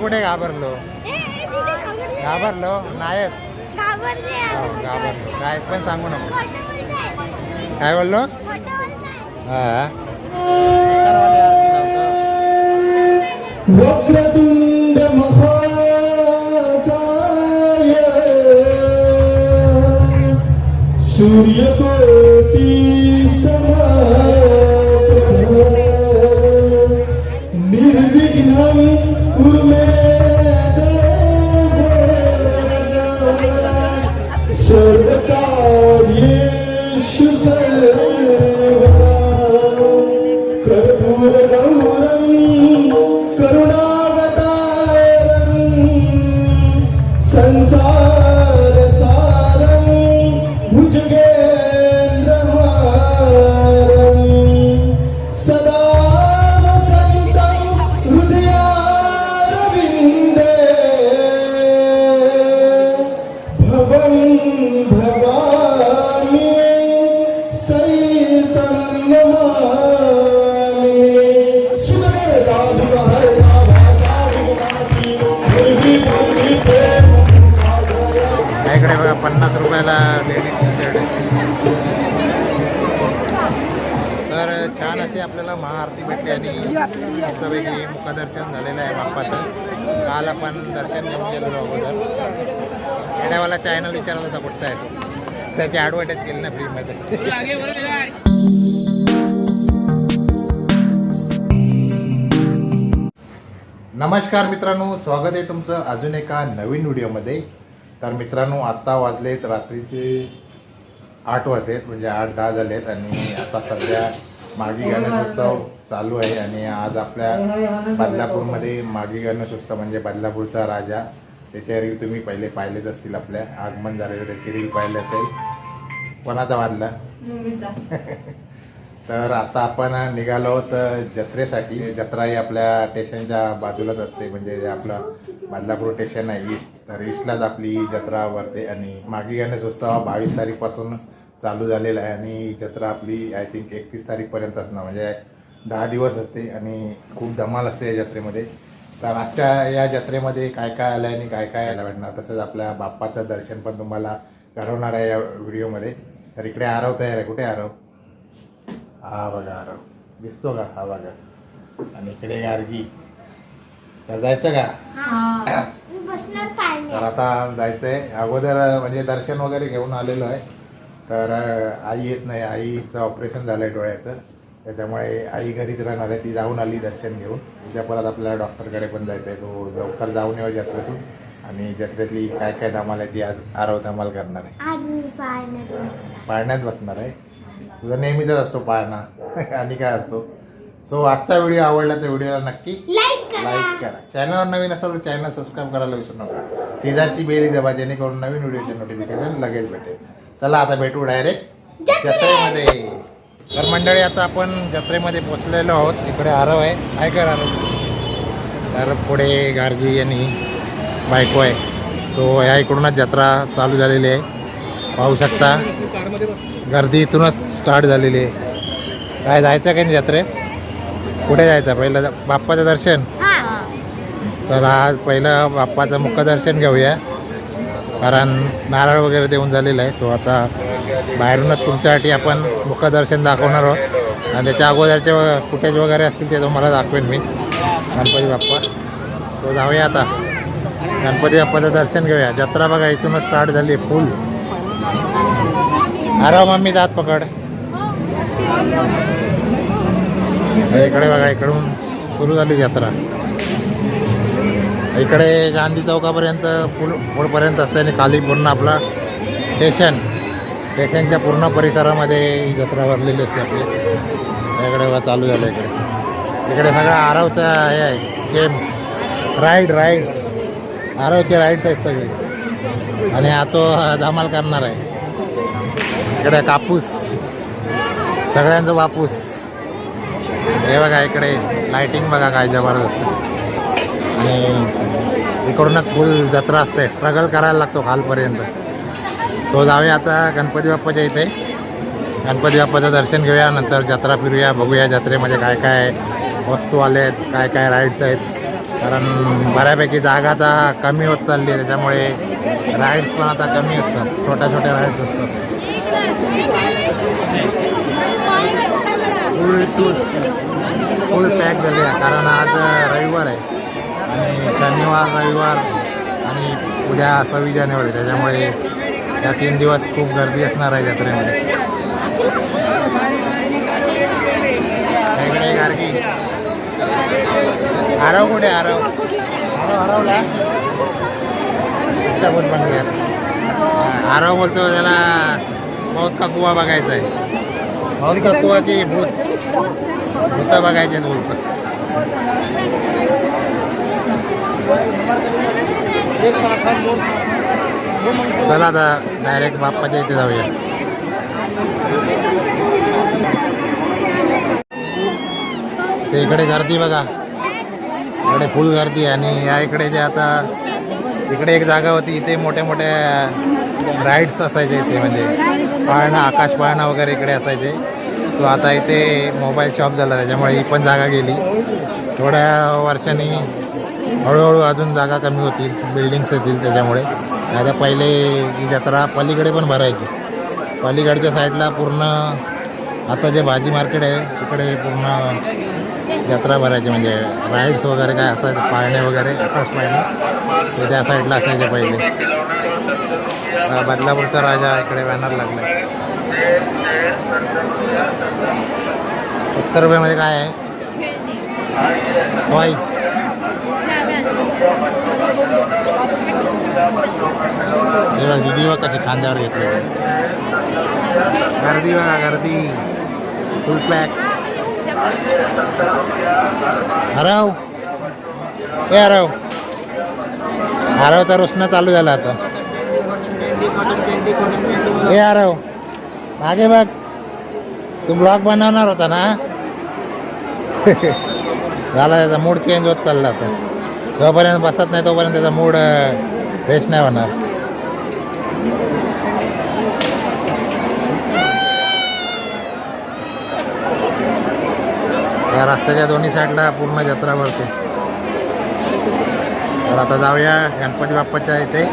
कुठे घाबरलो? घाबरलो. नायच हो, घाबरलो. काय पण सांगू नको. काय बोललो? हा. सूर्यकोटि समाप्रभ त्याची ॲडव्हर्टाईज केली ना फ्रीमध्ये नमस्कार मित्रांनो स्वागत आहे तुमचं अजून एका नवीन व्हिडिओमध्ये. तर मित्रांनो आत्ता वाजलेत रात्रीचे आठ वाजलेत म्हणजे आठ दहा झालेत आणि आता सध्या मागी गणेशोत्सव चालू आहे आणि आज आपल्या बदलापूरमध्ये मागी गणेशोत्सव म्हणजे बदलापूरचा राजा. त्याच्या रील तुम्ही पहिले पाहिलेच असतील आपल्या. आगमन झालेलं त्याची रील पाहिले असेल. कोणाचा वाजला तर आता आपण निघालो जत्रेसाठी. जत्रा ही आपल्या स्टेशनच्या बाजूलाच असते. म्हणजे आपलं बदलापूर स्टेशन आहे ईस्ट तर ईस्टलाच आपली जत्रा भरते आणि मागी गणेशोत्सव हा बावीस तारीखपासून चालू झालेला आहे. आणि जत्रा आपली आय थिंक एकतीस तारीखपर्यंत असणार. म्हणजे दहा दिवस असते आणि खूप धमाल असते या जत्रेमध्ये. तर आजच्या या जत्रेमध्ये काय काय आलं आणि काय काय यायला भेटणार तसंच आपल्या बाप्पाचं दर्शन पण तुम्हाला घडवणार आहे या व्हिडिओमध्ये. तर इकडे आरव तयार आहे. कुठे आरव? हा बघा आरव. दिसतो का? हा बघा. आणि इकडे गार्गी. तर जायचं का? तर आता जायचंय. अगोदर म्हणजे दर्शन वगैरे घेऊन आलेलो आहे. तर आई येत नाही. आईचं ऑपरेशन झालं आहे डोळ्याचं. त्याच्यामुळे आई घरीच राहणार आहे. ती जाऊन आली दर्शन घेऊन. उद्या परत आपल्याला डॉक्टरकडे पण जायचं आहे तो लवकर जाऊन येऊ जत्रेतून आणि जत्रेतली काय काय धमाल आहे ती आज आरव धमाल करणार आहे. आज मी पाळण्यात पाळण्यात बसणार आहे. तुझा नेहमीचाच असतो पाळणा. आणि काय असतो? सो आजचा व्हिडिओ आवडला तर व्हिडिओला नक्की लाईक करा. लाईक करा. चॅनलवर नवीन असाल तर चॅनल सबस्क्राईब करायला विसरू नका. शेजारची बेली दबा जेणेकरून नवीन व्हिडिओचे नोटिफिकेशन लगेच भेटेल. चला आता भेटू डायरेक्ट जत्रेमध्ये. तर मंडळी आता आपण जत्रेमध्ये पोचलेलो आहोत. इकडे आरव आहे. काय कर आरव? तर पुढे गार्गी आणि बायको आहे. सो ह्या इकडूनच जत्रा चालू झालेली आहे. पाहू शकता. गर्दी इथूनच स्टार्ट झालेली आहे. काय जायचं काय नाही जत्रेत? कुठे जायचं? पहिलं बाप्पाचं दर्शन? हा. तर आज पहिलं बाप्पाचं मुखदर्शन घेऊया. कारण नारळ वगैरे देऊन झालेलं आहे. सो आता बाहेरूनच तुमच्यासाठी आपण मुखदर्शन दाखवणार आहोत. आणि त्याच्या अगोदरचे फुटेज वगैरे असतील ते तुम्हाला दाखवेन मी. गणपती बाप्पा. सो जाऊया आता. गणपती बाप्पाचं दर्शन घेऊया. जत्रा बघा इथूनच स्टार्ट झाली फुल अरे मम्मी जात पकड. इकडे बघा इकडून सुरू झाली जत्रा. इकडे गांधी चौकापर्यंत पुल पुढपर्यंत असते आणि खाली पूर्ण आपला स्टेशन स्टेशनच्या पूर्ण परिसरामध्ये ही जत्रा भरलेली असते आपली. इकडे बघा चालू झालं इकडे. इकडे सगळं आरावचा हे आहे गेम राईड राईड्स आरवचे राईड्स आहेत सगळे. आणि हा तो धमाल करणार आहे. इकडे कापूस. सगळ्यांचं बापूस हे बघा इकडे लाईटिंग बघा काय जबरदस्त. आणि इकडूनच फुल जत्रा असते. स्ट्रगल करायला लागतो खालपर्यंत सो जाऊया आता गणपती बाप्पाच्या इथे. गणपती बाप्पाचं दर्शन घेऊया नंतर जत्रा फिरूया बघूया जत्रेमध्ये काय काय वस्तू आल्या आहेत काय काय राईड्स आहेत. कारण बऱ्यापैकी जागा आता कमी होत चालली आहे त्याच्यामुळे राईड्स पण आता कमी असतात. छोट्या छोट्या राईड्स असतात. फुल फुल पॅक झाले आहे कारण आज रविवार आहे. आणि शनिवार रविवार आणि उद्या सव्वीस जानेवारी त्याच्यामुळे या तीन दिवस खूप गर्दी असणार आहे जत्रेमध्ये इकडे गार्गी आरव कुठे आरव आरव हरवला त्या बोट बंद आरव बोलतो त्याला मौत का कुवा बघायचा आहे. मौत का कुवाची भूत. भूत बघायचे बोलतो. चला आता डायरेक्ट बाप्पाच्या इथे जाऊया. ते इकडे गर्दी बघा. इकडे फुल गर्दी आणि या इकडे जे आता इकडे एक जागा होती इथे मोठ्या मोठ्या राईड्स असायचे इथे म्हणजे पाळणं आकाश पाळणं वगैरे इकडे असायचे. तो आता इथे मोबाईल शॉप झाला त्याच्यामुळे ही पण जागा गेली. थोड्या वर्षांनी हळूहळू अजून जागा कमी होतील बिल्डिंग्स येतील त्याच्यामुळे. आता पहिले ही जत्रा पलीकडे पण भरायची. पलीकडच्या साईडला पूर्ण आता जे भाजी मार्केट आहे तिकडे पूर्ण जत्रा भरायची म्हणजे राईड्स वगैरे काय असायचं पाळणे वगैरे आकाश पाळणे. ते त्या साईडला असायचे पहिले. बदलापूरचा राजा इकडे बॅनर लागला. सत्तर रुपयामध्ये काय आहे? टॉईस हे बघ दिदी बघ कशी खांद्यावर घेतले. गर्दी बघा गर्दी. फुल पॅक हराव. ए हराव. तर रुसणं चालू झाला आता. ए हराव. मागे बघ. तू ब्लॉग बनवणार होता ना? झाला त्याचा मूड चेंज होत चालला आता. जोपर्यंत बसत नाही तोपर्यंत त्याचा मूड फ्रेश नाही होणार. या रस्त्याच्या दोन्ही साईडला पूर्ण जत्रा भरते. तर आता जाऊया गणपती बाप्पाच्या इथे.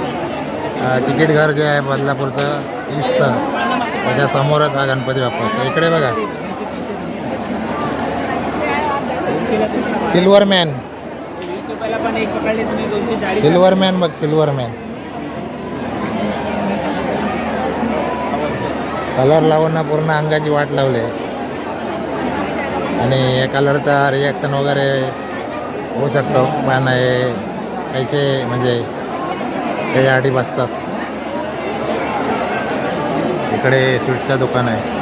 तिकीट घर जे आहे बदलापूरचं ईस्ट. त्याच्या समोरच हा गणपती बाप्पा इकडे बघा. सिल्वर मॅन सिल्वर मॅन बघ सिल्वर मॅन कलर लावून पूर्ण अंगाची वाट लावली आहे. आणि या कलरचा रिॲक्शन वगैरे होऊ शकतो. पण हे पैसे म्हणजे त्याच्यासाठी बसतात. इकडे स्वीटचं दुकान आहे.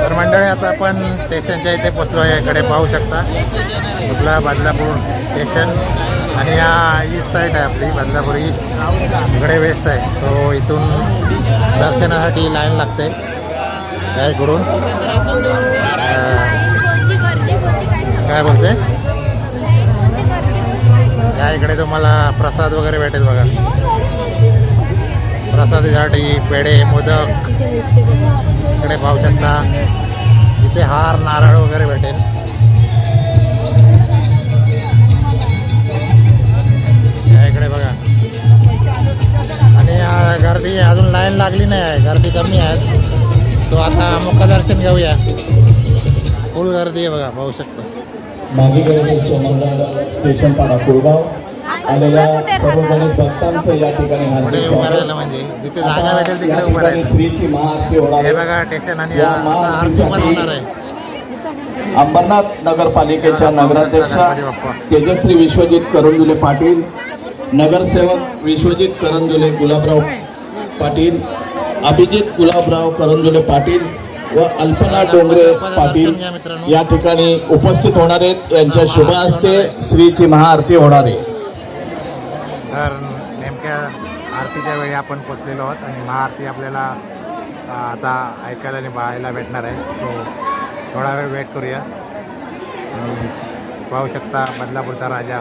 तर मंडळी आता आपण स्टेशनच्या इथे पोचलो आहे. इकडे पाहू शकता. आपला बदलापूर स्टेशन आणि या ईस्ट साईड आहे आपली बदलापूर ईस्ट इकडे वेस्ट आहे. सो इथून दर्शनासाठी लाईन लागते. काय करून काय बोलते? या इकडे तुम्हाला प्रसाद वगैरे भेटेल बघा. प्रसादासाठी पेढे मोदक. इकडे पाहू शकता. इथे हार नारळ वगैरे भेटेल. गर्दी अजून लाईन लागली नाही आहे गर्दी कमी आहे तो आता मुखदर्शन घेऊया फुल गर्दी आहे बघा पाहू शकता मागे स्टेशन पाडा कुळगाव आलेल्या सर्व गणेश भक्तांचं या ठिकाणी पुढे हार्दिक उभं स्वागत. राहिलं म्हणजे जिथे जागा भेटेल तिकडे उभं राहिलं हे. बघा स्टेशन आणि या आता आरती पण होणार आहे अंबरनाथ नगरपालिकेच्या नगराध्यक्षा. तेजश्री विश्वजित करंजुले पाटील नगरसेवक विश्वजित करंजुले गुलाबराव पाटील अभिजित गुलाबराव करंजुले पाटील व अल्पना डोंगरे पाटील या ठिकाणी उपस्थित होणार आहेत. यांच्या शुभ हस्ते श्रीची महाआरती होणार आहे. तर नेमक्या आरतीच्या वेळी आपण पोचलेलो आहोत आणि महाआरती आपल्याला आता ऐकायला आणि पाहायला भेटणार आहे. सो थोडा वेळ वेट करूया. पाहू शकता बदलापूरचा राजा.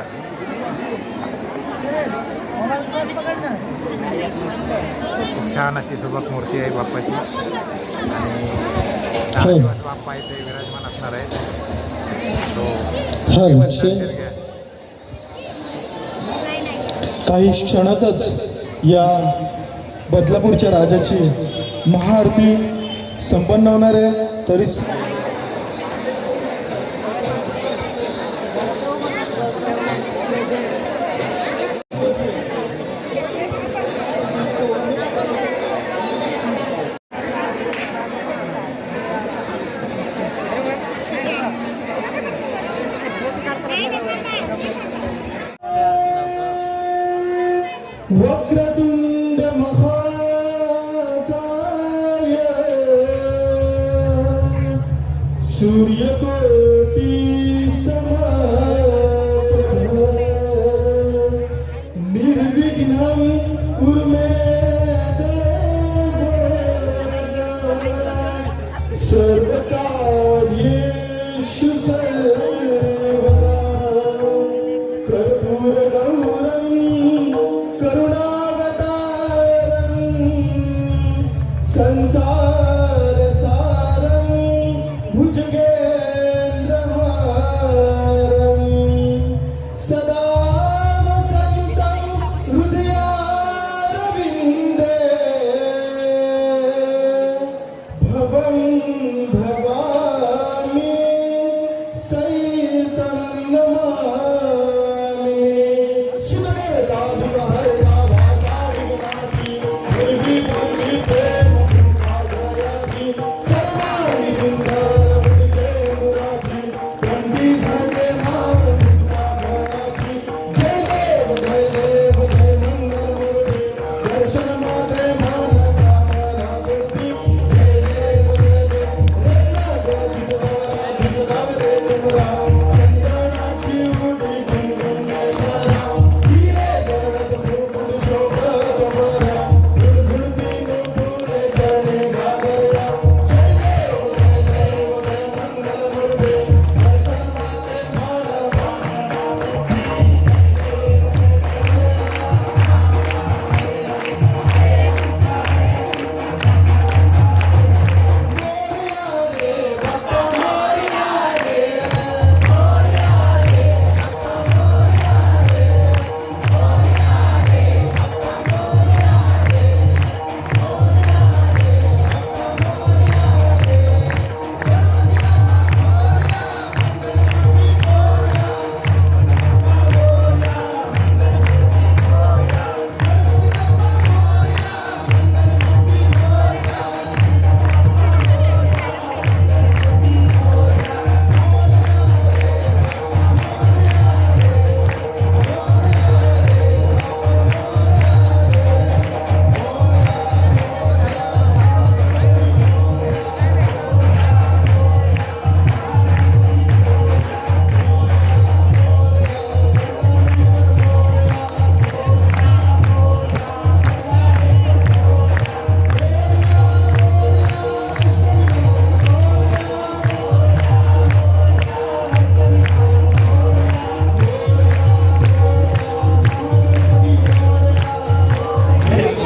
छान अशी सुबक मूर्ती आहे बाप्पाची. आणि दहा दिवस बाप्पा इथे विराजमान असणार आहे हा. काही क्षणातच या बदलापूरच्या राजाची महाआरती संपन्न होणार आहे. तरी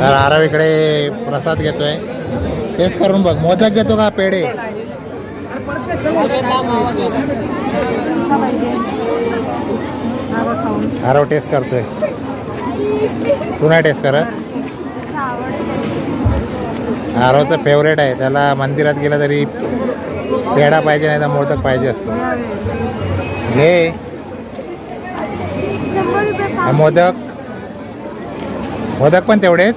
तर आरव इकडे प्रसाद घेतोय. टेस्ट करून बघ मोदक घेतो का पेढे? आरव टेस्ट करतोय. तू नाही टेस्ट करत? आरावचं फेवरेट आहे. त्याला मंदिरात गेलं तरी पेढा पाहिजे नाही तर मोदक पाहिजे असतो. घे. मोदक. मोदक पण तेवढेच?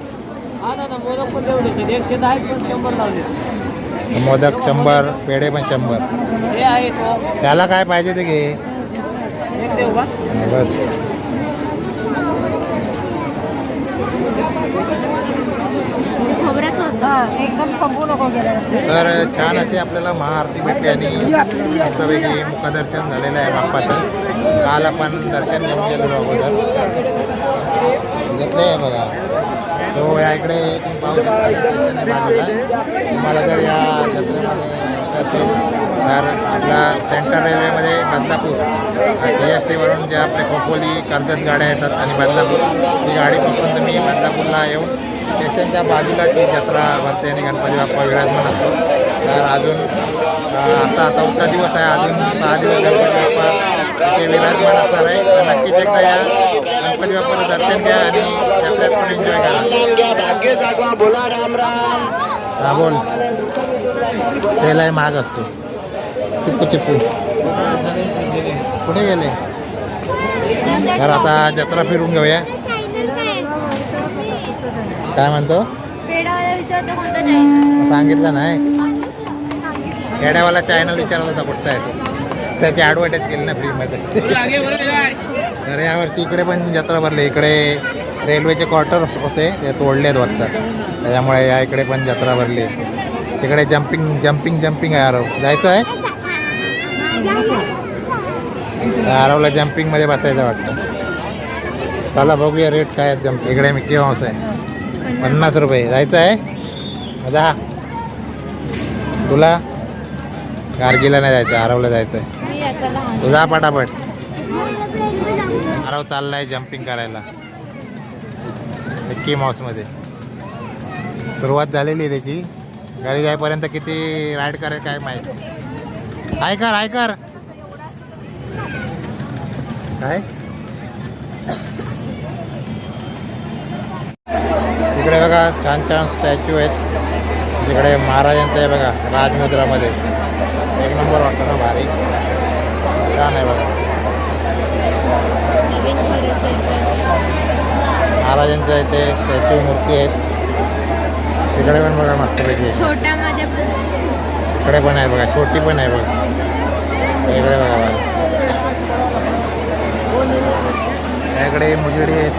पण तेवढेच आहेत. एकशे दहा आहेत पण शंभर लावले मोदक शंभर पेढे पण शंभर. हे आहे तो त्याला काय पाहिजे ते घे. एक देऊ का? बस. खोबऱ्यात होतं. एकदम संपू नको गेलं. तर छान अशी आपल्याला महाआरती भेटली आणि मस्तपैकी मुखदर्शन झालेलं आहे बाप्पाचं. काल आपण दर्शन घेऊन गेलेलो अगोदर. घेतले आहे बघा. तो या इकडे तुम्ही पाहू शकता तुम्हाला जर या जत्रेमध्ये असेल तर आपला सेंट्रल रेल्वेमध्ये बदलापूर सी एस टीवरून ज्या आपल्या खोपोली कर्जत गाड्या येतात आणि बदलापूर ती गाडी पकडून तुम्ही बदलापूरला येऊन स्टेशनच्या बाजूला ती जत्रा भरते आणि गणपती बाप्पा विराजमान असतो. तर अजून आता चौथा दिवस आहे अजून सहा दिवस गणपती बाप्पा इथे विराजमान असणार आहे. तर नक्कीच एकदा या गणपती बाप्पाचं दर्शन घ्या आणि जत्रेत पण एन्जॉय करा. हा बोल त्यालाही महाग असतो. चिप्पू चिप्पू कुठे गेले? तर आता जत्रा फिरून घेऊया. काय म्हणतो? चायना सांगितलं नाही. खेड्यावाला चॅनल विचारत होता कुठचा आहे तो. त्याची ॲडव्हर्टाईज केली ना फ्रीमध्ये तर यावर्षी इकडे पण जत्रा भरली. इकडे रेल्वेचे क्वार्टर होते ते तोडले आहेत वाटतं. त्याच्यामुळे या इकडे पण जत्रा भरली. तिकडे जम्पिंग जम्पिंग जम्पिंग आहे आरव. जायचं आहे? आरवला जम्पिंगमध्ये बसायचं वाटतं. चला बघूया रेट काय आहेत जम्प इकडे मिक्की माऊस आहे. पन्नास रुपये. जायचं आहे? जा तुला? गार्गीला नाही जायचं. आरवला जायचं आहे. जा पटापट. आरव चाललाय जम्पिंग करायला. मिक्की माऊसमध्ये सुरुवात झालेली आहे त्याची. घरी जाईपर्यंत किती राईड करेल काय माहीत. आय कर आय कर. काय? तिकडे बघा छान छान स्टॅच्यू आहेत. तिकडे महाराजांचं आहे बघा राजमुद्रामध्ये. एक नंबर वाटतं ना भारी. छान आहे बघा. नवीन खरंच महाराजांचं इथे स्टॅच्यू मूर्ती आहेत. तिकडे पण बघा मस्तपैकी. छोट्या मध्ये इकडे पण आहे बघा छोटी पण आहे बघा. इकडे बघा बघा. इकडे मुजडी आहेत.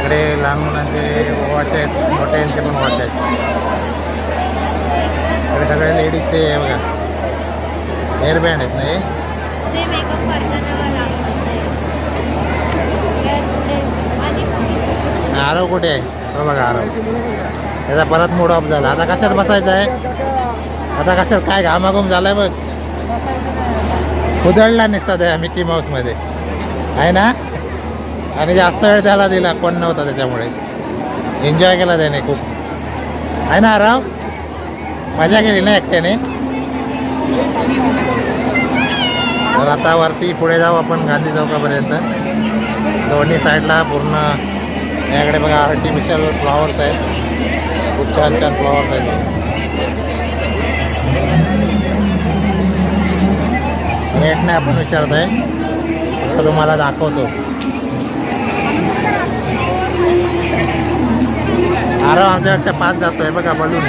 इकडे लहान मुलांचे वॉच आहेत मोठ्यांचे पण वॉच आहेत. इकडे सगळे लेडीजचे आहे बघा. हेअर बँड आहेत ना हे? ते मेकअप करताना आरव कुठे आहे? हो बघा आरव. त्याचा परत मूड ऑफ झाला. आता कशात बसायचं आहे? आता कशात काय घामाघूम झालाय बघ. उधळला नसता त्या मिकी माऊसमध्ये आहे ना? आणि जास्त वेळ त्याला दिला. कोण नव्हता त्याच्यामुळे. एन्जॉय केला त्याने खूप. आहे ना आराव? मजा केली ना एकट्याने? तर आता वरती पुढे जाऊ आपण गांधी चौकापर्यंत. दोन्ही साईडला पूर्ण याकडे बघा आर्टिफिशियल फ्लॉवर्स आहेत. खूप छान छान फ्लॉवर्स आहेत. रेट नाही आपण विचारत आहे फक्त तुम्हाला दाखवतो. आरो आमच्याकडच्या पाच जातो आहे बघा बलून.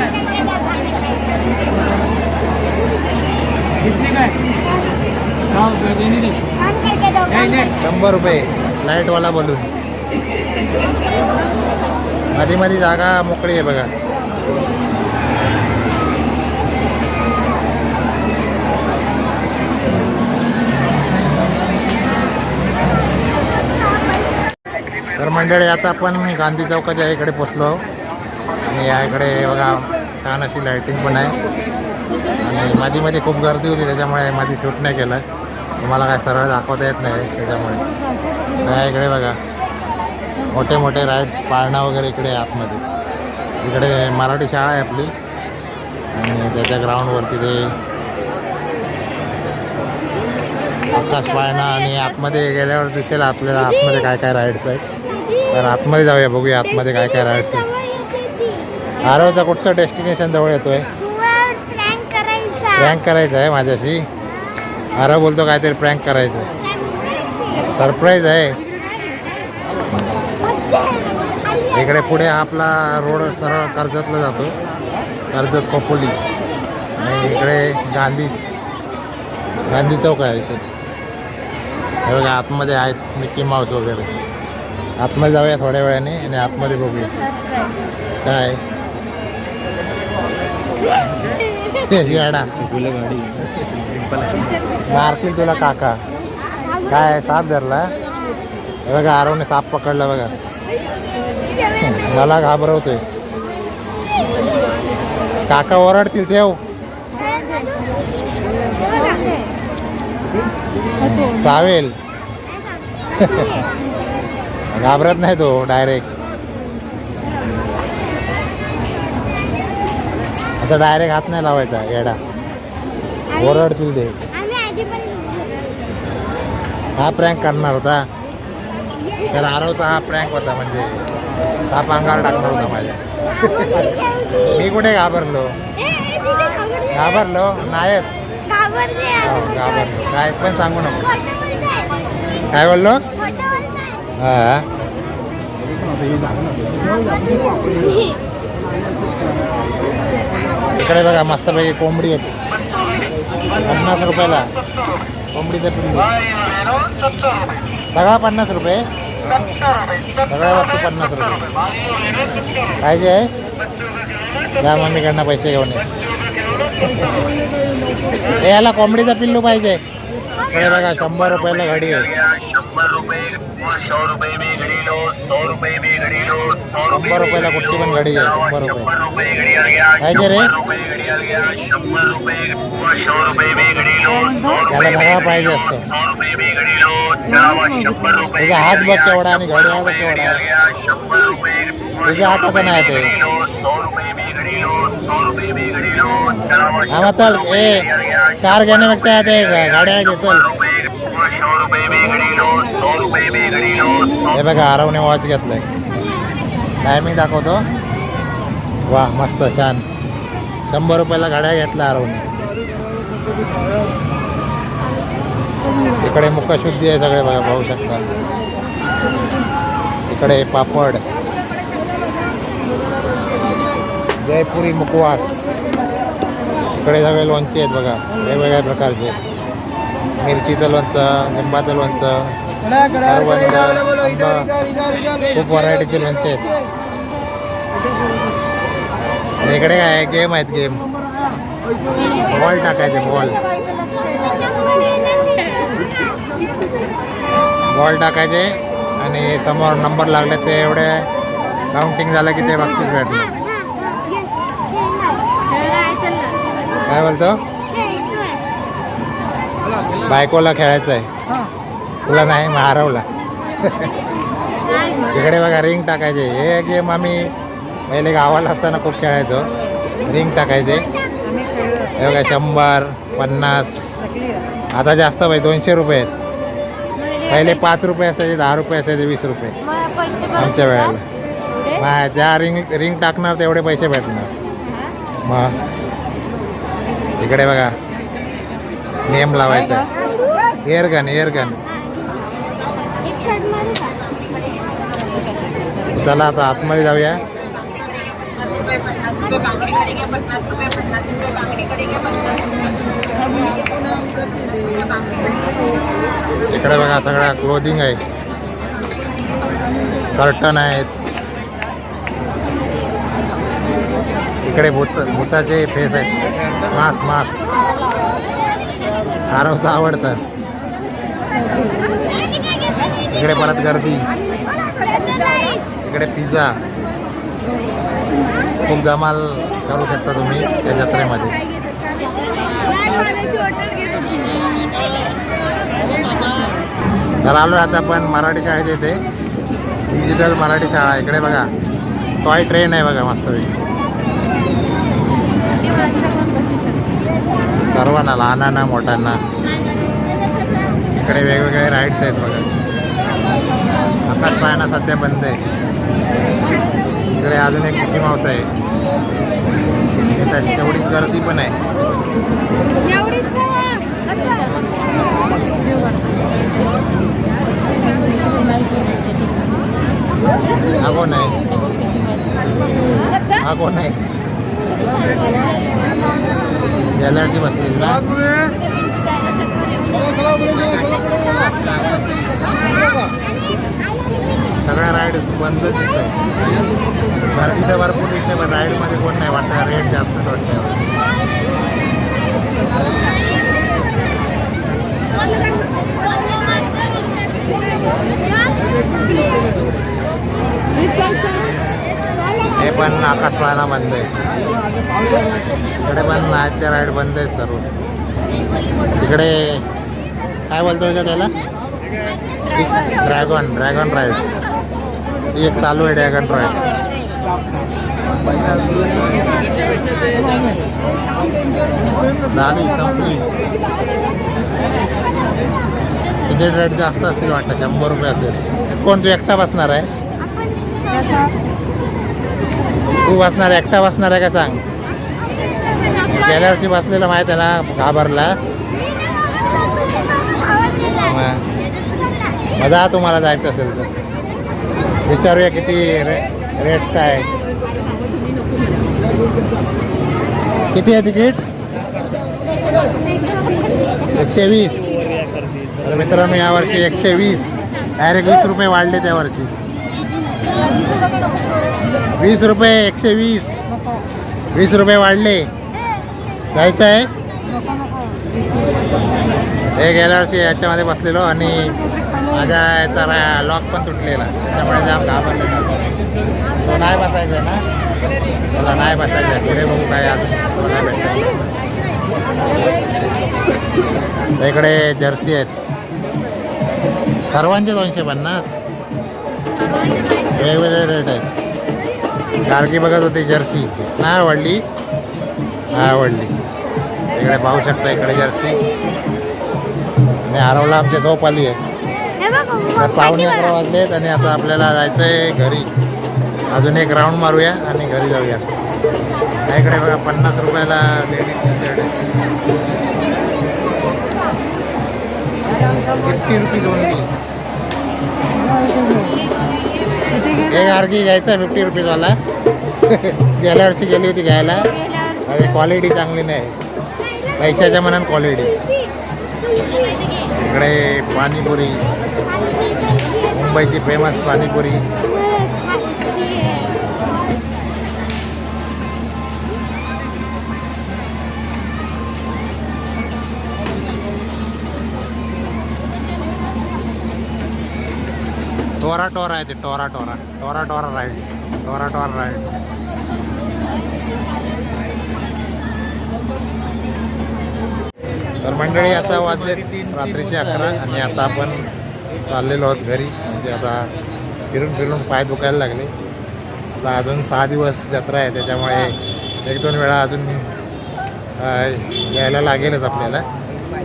शंभर रुपये. लाईटवाला बलून. मध्ये मध्ये जागा मोकळी आहे बघा. तर मंडळी आता आपण गांधी चौकाच्या इकडे पोचलो आणि या इकडे बघा छान अशी लाईटिंग पण आहे. आणि मध्ये मध्ये खूप गर्दी होती त्याच्यामुळे मध्ये शूट नाही केलं. तुम्हाला काय सरळ दाखवता येत नाही त्याच्यामुळे. या इकडे बघा. मोठे मोठे राईड्स पाळणा वगैरे इकडे आहे आतमध्ये. इकडे मराठी शाळा आहे आपली. आणि त्याच्या ग्राउंडवरती ते आकाश पाळणा आणि आतमध्ये गेल्यावर दिसेल आपल्याला आतमध्ये काय काय राईड्स आहेत. तर आतमध्ये जाऊया बघूया आतमध्ये काय काय राईड्स आहेत. आरवचा कुठचं डेस्टिनेशन जवळ येतोय? प्रँक करायचं आहे माझ्याशी. आरव बोलतो काहीतरी प्रँक करायचं. सरप्राईज आहे. इकडे पुढे आपला रोड सरळ कर्जतला जातो. कर्जत खोपोली. आणि इकडे गांधी. गांधी चौक आहे इथे. हे बघा आतमध्ये आहेत मिकी माऊस वगैरे. आतमध्ये जाऊया थोड्या वेळाने आणि आतमध्ये बघूया. काय? येडा. मारतील तुला काका. काय साप धरला? हे बघा आरवने साप पकडला बघा. मला घाबरवतोय. काका ओरडतील ठेव हो. चावेल. घाबरत नाही तो डायरेक्ट आता डायरेक्ट हात नाही लावायचा येडा. ओरडतील ते. हा प्रँक करणार होता. तर आरवचा हा प्रँक होता म्हणजे. साप अंगावर टाकणार होता माझ्या. मी कुठे घाबरलो? घाबरले. नाहीच घाबरले हो. घाबरलो. काय पण सांगू नको. काय बोललो. हा. इकडे बघा मस्तपैकी कोंबडी आहे पन्नास रुपयाला. कोंबडीचं पिल्लू सगळा पन्नास रुपये? सगळ्या वस्तू पन्नास रुपये. पाहिजे आहे? या मम्मीकडनं पैसे घेऊन ये. याला कोंबडीचा पिल्लू पाहिजे. इकडे बघा शंभर रुपयाला घडी आहे. शंभर रुपये सौ रुपये में घड़ी लो सौ रुपये में घड़ी लो सौ शंभर रुपयाला कुठची पण घडी आहे शंभर रुपये घड़ी रे शंभर रुपये घड़ी आ गया शंभर रुपये सौ रुपये में घड़ी लो सौ त्याला रुपये सगळा में पाहिजे घड़ी असतो सौ रुपये में घड़ी लो चलावा शंभर रुपये तुझा हात बघ केवढा आणि घड्याळ बघ घड़ी केवढा शंभर रुपये तुझ्या हाताचं नाही ते घड़ी घड़ी घड़ी हा मग चल ए कार घेण्यापेक्षा ते गाड्या घे चल हे बघा आरवने वॉच घेतलाय. टायमिंग दाखवतो. वा मस्त छान. शंभर रुपयाला गाड्या घेतल्या आरवने. इकडे मुखशुद्धी आहे सगळे बघा पाहू शकता. इकडे पापड. जयपुरी मुखवास. इकडे सगळे लोणचे आहेत बघा वेगवेगळ्या प्रकारचे. मिरचीचं लोणचं लिंबाचं लोणचं. खूप व्हरायटीचे लोणचे आहेत. इकडे काय आहे? गेम आहेत गेम बॉल टाकायचे बॉल बॉल टाकायचे आणि समोर नंबर लागले ते एवढे काउंटिंग झालं की ते बक्षीस भेटलं. काय बोलतो? बायकोला खेळायचं आहे तुला नाही मग हरवला. इकडे बघा रिंग टाकायचे. हे गेम आम्ही पहिले गावाला असताना खूप खेळायचो. रिंग टाकायचे. हे बघा शंभर पन्नास. आता जास्त पाहिजे दोनशे रुपये आहेत. पहिले पाच रुपये असायचे दहा रुपये असायचे वीस रुपये. आमच्या वेळेला. नाही ज्या रिंग रिंग टाकणार तेवढे पैसे भेटणार. मग. इकडे बघा. नेम लावायचा. एअर गन एअर गन एक शर्ट मारू का चला आता आतमध्ये जाऊया. इकडे बघा सगळ्या क्लोदिंग आहे. कर्टन आहेत. इकडे भूत भूताचे फेस आहेत. मास मास. आरवचं आवडतं. इकडे परत गर्दी. इकडे पिझ्झा. खूप धमाल करू शकता तुम्ही त्या जत्रेमध्ये. तर आलो आता आपण मराठी शाळेत येते डिजिटल मराठी शाळा इकडे बघा. टॉय ट्रेन आहे बघा मस्त सर्वांना लहानांना मोठ्यांना. इकडे वेगवेगळे राईड्स आहेत बघा. आकाश पायाना सध्या बंद आहे. इकडे अजून एक मिकी माऊस आहे. तेवढीच गर्दी पण आहे. हा कोण आहे. हा कोण आहे. एलआरची बसलेली ना सगळ्या राईड्स बंद दिसत आहे गर्दी तर भरपूर दिसते पण राईडमध्ये कोण नाही वाटतं रेट जास्त वाटतं हे पण आकाश बंद आहे. इकडे पण आहेत राईड बंद आहेत सर्व. तिकडे काय बोलतो का त्याला? Dragon dragon rides. ती एक चालू आहे ड्रॅगन राईड झाली संपली. तिकीट रेट जास्त असतील वाटतं शंभर रुपये असेल. कोण तू एकटा बसणार आहे? तू बसणार एकटा बसणार आहे का सांग? गेल्या वर्षी बसलेलं माहीत आहे ना घाबरला. मजा तुम्हाला जायचं असेल तर. विचारूया किती रे रेट्स काय किती आहे तिकीट? एकशे वीस. तर मित्रांनो यावर्षी एकशे वीस. डायरेक्ट वीस रुपये वाढले त्या वर्षी. वीस रुपये एकशे वीस. वीस रुपये वाढले. जायचं आहे? हे गेल्या वर्षी याच्यामध्ये बसलेलो आणि माझ्या याचा लॉक पण तुटलेला. त्यामुळे जाम घाबरलेला. तो नाही बसायचा आहे ना? त्याला नाही बसायचं. पुढे बघू काय नाही भेटत. इकडे जर्सी आहेत. सर्वांचे दोनशे पन्नास. वेगवेगळे रेट आहेत. गारगी बघत होती जर्सी. नाही आवडली? नाही आवडली. इकडे पाहू शकता इकडे जर्सी. आणि आरवला आमच्या झोप आली आहे. हे तर पावणे अकरा वाजलेत आणि आता आपल्याला जायचं आहे घरी. अजून एक राऊंड मारूया आणि घरी जाऊया. इकडे बघा पन्नास रुपयाला ladies shirt fifty rupees only एक आरगी घ्यायचा फिफ्टी रुपीजवाला गेल्या वर्षी गेली होती घ्यायला. अरे क्वालिटी चांगली नाही. पैशाच्या मनात क्वालिटी इकडे पाणीपुरी. मुंबईची फेमस पाणीपुरी. टोरा टोरा आहे ते टोरा टोरा. टोरा टोरा राईड टोरा टोरा राईड तर मंडळी आता वाजले रात्रीचे अकरा आणि आता आपण चाललेलो आहोत घरी. म्हणजे आता फिरून फिरून पाय दुखायला लागले. आता अजून सहा दिवस जत्रा आहे त्याच्यामुळे एक दोन वेळा अजून यायला लागेलच आपल्याला.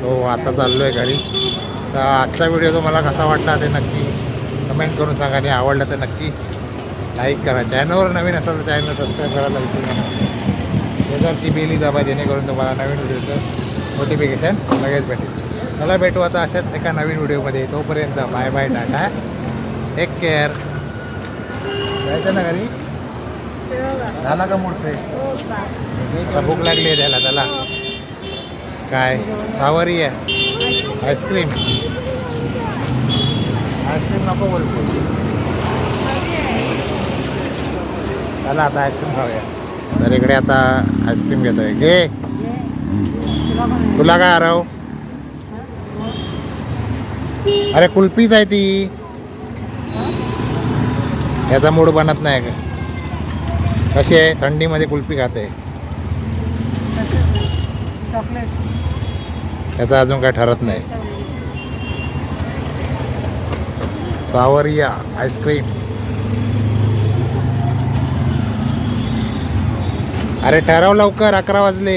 सो आता चाललो आहे घरी. तर आजचा व्हिडिओ तुम्हाला कसा वाटला ते नक्की कमेंट करून सांगा आणि आवडलं तर नक्की लाईक करा. चॅनलवर नवीन असाल तर चॅनल सबस्क्राईब करायला विसरू नका. शेजारची बेली दाबा जेणेकरून तुम्हाला नवीन व्हिडिओचं नोटिफिकेशन लगेच भेटेल. चला भेटू आता अशाच एका नवीन व्हिडिओमध्ये तोपर्यंत bye bye tata. Take care जायचं ना घरी? झाला का मूड फ्रेश भूक लागली आहे त्याला त्याला. काय? सावरी आहे. आईस्क्रीम आईस्क्रीम नको बोलतो चला आता आईस्क्रीम खाऊया. तर इकडे आता आईस्क्रीम घेतोय. घे. तुला काय हरव? अरे कुल्फीच आहे ती. याचा मूड बनत नाही का कशी आहे? थंडीमध्ये कुल्फी खाते. याचं अजून काय ठरत नाही. सावरिया आईस्क्रीम अरे ठरव लवकर अकरा वाजले.